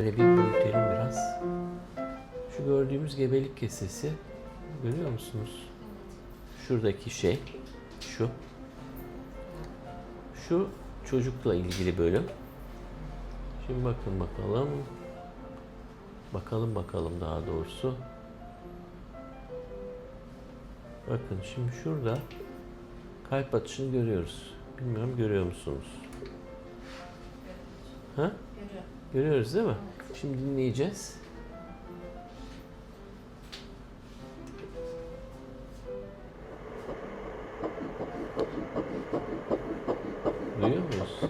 Böyle bir büyütelim biraz. Şu gördüğümüz gebelik kesesi görüyor musunuz? Şuradaki şey şu. Şu çocukla ilgili bölüm. Şimdi bakın bakalım. Bakalım bakalım daha doğrusu. Bakın şimdi şurada kalp atışını görüyoruz. Bilmiyorum görüyor musunuz? Ha? Görüyoruz değil mi? Şimdi dinleyeceğiz. Duyuyor muyuz?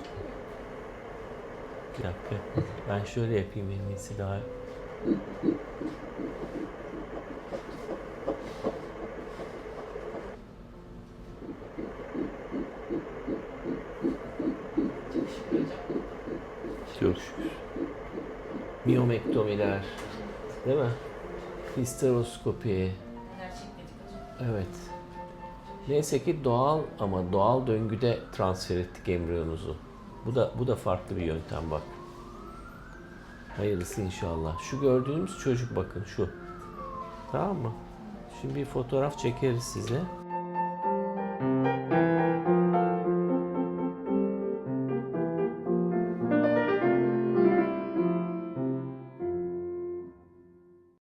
Bir dakika. Ben şöyle yapayım en iyisi daha. Çok şükür. Değil mi? Histeroskopi. Evet. Neyse ki doğal ama doğal döngüde transfer ettik embriyonuzu. Bu da bu da farklı bir yöntem bak. Hayırlısı inşallah. Şu gördüğünüz çocuk bakın şu. Tamam mı? Şimdi bir fotoğraf çekeriz size.